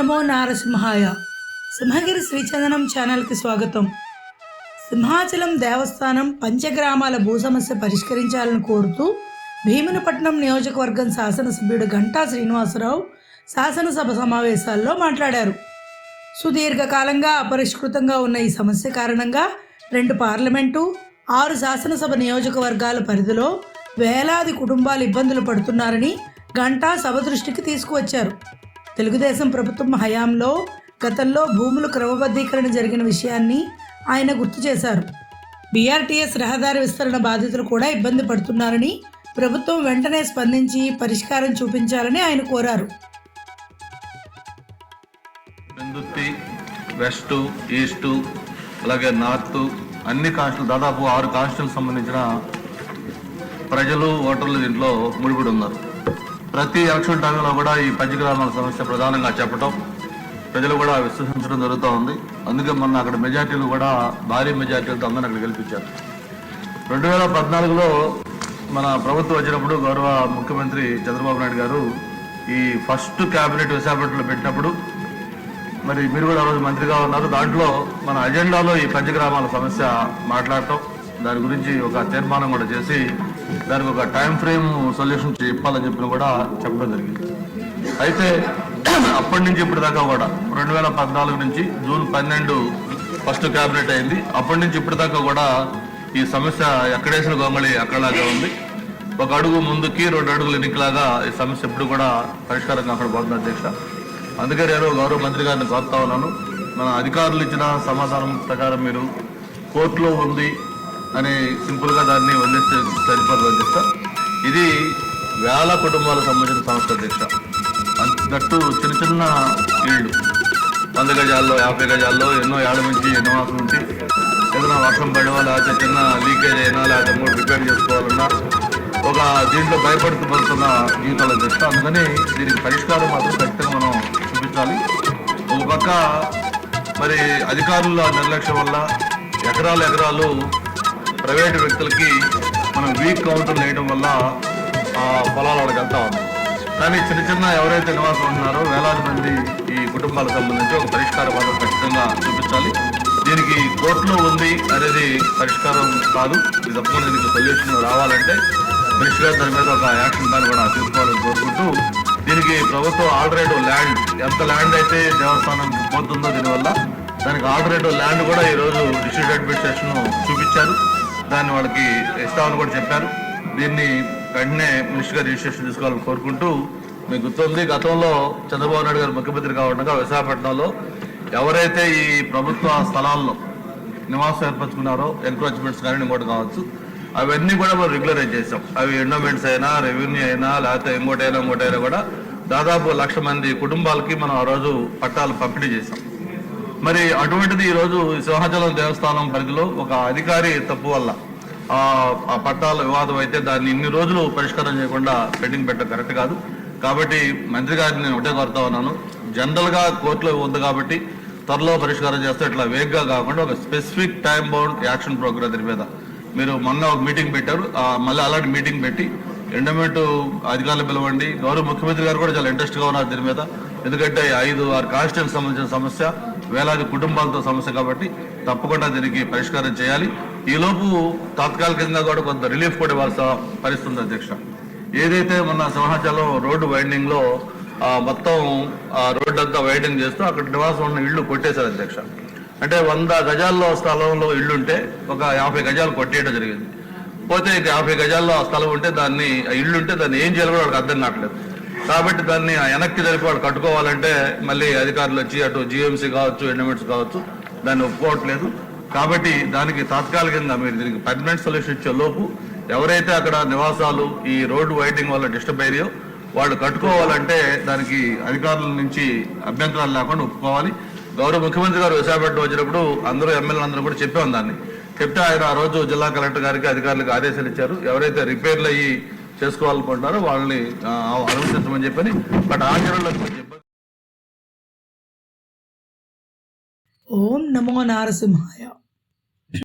నమో నారసింహాయ. సింహగిరి శ్రీచందనం ఛానల్కి స్వాగతం. సింహాచలం దేవస్థానం పంచగ్రామాల భూ సమస్య పరిష్కరించాలని కోరుతూ భీమునిపట్నం నియోజకవర్గం శాసనసభ్యుడు గంటా శ్రీనివాసరావు శాసనసభ సమావేశాల్లో మాట్లాడారు. సుదీర్ఘకాలంగా అపరిష్కృతంగా ఉన్న ఈ సమస్య కారణంగా రెండు పార్లమెంటు ఆరు శాసనసభ నియోజకవర్గాల పరిధిలో వేలాది కుటుంబాలు ఇబ్బందులు పడుతున్నారని గంటా సభ దృష్టికి తీసుకువచ్చారు. తెలుగుదేశం ప్రభుత్వం హయాంలో గతంలో భూములు క్రమబద్ధీకరణ జరిగిన విషయాన్ని ఆయన గుర్తు చేశారు. బీఆర్టీఎస్ రహదారి విస్తరణ బాధితులు కూడా ఇబ్బంది పడుతున్నారని ప్రభుత్వం వెంటనే స్పందించి పరిష్కారం చూపించాలని ఆయన కోరారు. వెస్ట్ ఈస్ట్ అలాగే నార్త్ అన్ని కాస్టులు దాదాపు ఆరు కాస్టులకు సంబంధించిన ప్రజలు ఓటర్లు దీంట్లో ముడిపడి ఉన్నారు. ప్రతి ఎలక్షన్ టైంలో కూడా ఈ పంచగ్రామాల సమస్య ప్రధానంగా చెప్పడం ప్రజలు కూడా విశ్వసించడం జరుగుతూ ఉంది. అందుకే మొన్న అక్కడ మెజార్టీలు కూడా భారీ మెజార్టీలతో అందరిని అక్కడ గెలిపించారు. రెండు వేల పద్నాలుగులో మన ప్రభుత్వం వచ్చినప్పుడు గౌరవ ముఖ్యమంత్రి చంద్రబాబు నాయుడు గారు ఈ ఫస్ట్ క్యాబినెట్ విశాఖపట్నంలో పెట్టినప్పుడు మరి మీరు కూడా ఆ రోజు మంత్రిగా ఉన్నారు. దాంట్లో మన అజెండాలో ఈ పంచగ్రామాల సమస్య మాట్లాడటం దాని గురించి ఒక తీర్మానం కూడా చేసి దానికి ఒక టైం ఫ్రేమ్ సొల్యూషన్ చెప్పాలని చెప్పిన కూడా చెప్పడం జరిగింది. అయితే అప్పటి నుంచి ఇప్పటిదాకా కూడా రెండు వేల పద్నాలుగు నుంచి జూన్ పన్నెండు ఫస్ట్ క్యాబినెట్ అయింది. అప్పటి నుంచి ఇప్పటిదాకా కూడా ఈ సమస్య ఎక్కడేసిన గొంగళి అక్కడలాగా ఉంది. ఒక అడుగు ముందుకి రెండు అడుగులు ఎన్నికలాగా ఈ సమస్య ఎప్పుడు కూడా పరిష్కారం అక్కడ పోతుంది అధ్యక్ష. అందుకే నేను గౌరవ మంత్రి గారిని కోరుతా ఉన్నాను. మన అధికారులు ఇచ్చిన సమాధానం ప్రకారం మీరు కోర్టులో ఉంది అని సింపుల్గా దాన్ని వదిలేస్తే సరిపోదు అధ్యక్ష ఇది వేల కుటుంబాలకు సంబంధించిన సంస్థ దీక్ష అంతట్టు చిన్న చిన్న ఇళ్ళు. వంద గజాల్లో యాభై గజాల్లో ఎన్నో ఏళ్ళ నుంచి ఎన్నో మాసం నుంచి ఏదైనా వర్షం పడేవా లేకపోతే చిన్న లీకేజ్ అయినా లేకపోతే మూడు రిపేర్ చేసుకోవాలన్నా ఒక దీంట్లో భయపడుతూ పడుతున్న జీవితాలు అధ్యక్ష. అందుకని దీనికి పరిష్కారం మాత్రం ఖచ్చితంగా మనం చూపించాలి. ఒక పక్క మరి అధికారుల నిర్లక్ష్యం వల్ల ఎకరాలు ఎకరాలు ప్రైవేటు వ్యక్తులకి మనం వీక్ కౌంటర్లు వేయడం వల్ల ఆ పొలాలు వాళ్ళకి వెళ్తా ఉంది కానీ చిన్న చిన్న ఎవరైతే నివాసం ఉన్నారో వేలాది మంది ఈ కుటుంబాలకు సంబంధించి ఒక పరిష్కార పథకం ఖచ్చితంగా చూపించాలి. దీనికి కోర్టులో ఉంది అనేది పరిష్కారం కాదు. ఇది తప్పకుండా దీనికి సొల్యూషన్ రావాలంటే మినిస్టర్ దాని మీద ఒక యాక్షన్ ప్లాన్ కూడా తీసుకోవాలని కోరుకుంటూ దీనికి ప్రభుత్వం ఆల్రెడీ ల్యాండ్ ఎంత ల్యాండ్ అయితే దేవస్థానం పోతుందో దీనివల్ల దానికి ఆల్రెడీ ల్యాండ్ కూడా ఈరోజు డిస్ట్రిక్ట్ అడ్మినిస్ట్రేషన్ చూపించారు. దాన్ని వాళ్ళకి ఇస్తామని కూడా చెప్పారు. దీన్ని వెంటనే మినిస్టర్ రిజిస్ట్రేషన్ తీసుకోవాలని కోరుకుంటూ మీకు గుర్తుంది గతంలో చంద్రబాబు నాయుడు గారు ముఖ్యమంత్రి కావడంగా విశాఖపట్నంలో ఎవరైతే ఈ ప్రభుత్వ స్థలాల్లో నివాసం ఏర్పరచుకున్నారో ఎంక్రోచ్మెంట్స్ కానీ ఇంకోటి కావచ్చు అవన్నీ కూడా మనం రెగ్యులరైజ్ చేసాం అవి ఎండోమెంట్స్ అయినా రెవెన్యూ అయినా లేకపోతే ఇంకోటైనా ఇంకోటైనా కూడా దాదాపు లక్ష మంది కుటుంబాలకి మనం ఆ రోజు పట్టాలు పంపిణీ చేసాం మరి అటువంటిది ఈరోజు ఈ సింహాచలం దేవస్థానం పరిధిలో ఒక అధికారి తప్పు వల్ల ఆ పట్టాల వివాదం అయితే దాన్ని ఇన్ని రోజులు పరిష్కారం చేయకుండా పెండింగ్ పెట్టడం కరెక్ట్ కాదు. కాబట్టి మంత్రి గారిని నేను ఒకటే కోరుతా ఉన్నాను. జనరల్గా కోర్టులో ఉంది కాబట్టి త్వరలో పరిష్కారం చేస్తే ఇట్లా వేగ్గా కాకుండా ఒక specific time bound action program దీని మీద. మీరు మొన్న ఒక మీటింగ్ పెట్టారు. మళ్ళీ అలాంటి మీటింగ్ పెట్టి ఎండమెంటు అధికారులు పిలవండి. గౌరవ ముఖ్యమంత్రి గారు కూడా చాలా ఇంట్రెస్ట్గా ఉన్నారు దీని మీద. ఎందుకంటే ఐదు ఆరు కాన్స్టిట్యూన్స్ సంబంధించిన సమస్య. వేలాది కుటుంబాలతో సమస్య కాబట్టి తప్పకుండా దీనికి పరిష్కారం చేయాలి. ఈలోపు తాత్కాలికంగా కూడా కొంత రిలీఫ్ కూడా ఇవ్వాల్సిన పరిస్థితి ఉంది అధ్యక్ష. ఏదైతే మొన్న సింహాచలం రోడ్డు వైండింగ్లో మొత్తం ఆ రోడ్డు అంతా వైండింగ్ చేస్తూ అక్కడ నివాసం ఉన్న ఇళ్ళు కొట్టేశారు అధ్యక్ష. అంటే వంద గజాల్లో స్థలంలో ఇల్లు ఉంటే ఒక యాభై గజాలు కొట్టేయడం జరిగింది. పోతే యాభై గజాల్లో ఆ స్థలం ఉంటే దాన్ని ఆ ఉంటే దాన్ని ఏం చేయాలో కూడా వాళ్ళకి అర్థం కావట్లేదు. కాబట్టి దాన్ని ఆ వెనక్కి జరిపి వాళ్ళు కట్టుకోవాలంటే మళ్ళీ అధికారులు వచ్చి అటు జిఎంసీ కావచ్చు ఎండమెంట్స్ కావచ్చు దాన్ని ఒప్పుకోవట్లేదు. కాబట్టి దానికి తాత్కాలికంగా మీరు దీనికి పర్మనెంట్ సొల్యూషన్ ఇచ్చే లోపు ఎవరైతే అక్కడ నివాసాలు ఈ రోడ్డు వైడింగ్ వల్ల డిస్టర్బ్ అయ్యాయో వాళ్ళు కట్టుకోవాలంటే దానికి అధికారుల నుంచి అభ్యంతరాలు లేకుండా ఒప్పుకోవాలి. గౌరవ ముఖ్యమంత్రి గారు విశాఖపట్నం వచ్చినప్పుడు అందరూ ఎమ్మెల్యేలు అందరూ కూడా చెప్పాం దాన్ని. చెప్తే ఆయన ఆ రోజు జిల్లా కలెక్టర్ గారికి అధికారులకు ఆదేశాలు ఇచ్చారు. ఎవరైతే రిపేర్లు అయ్యి చేసుకోవాలనుకుంటున్నారో వాళ్ళని అనుమతించమని చెప్పని బట్ ఆచరణలో ఓం నమో నారసింహాయ.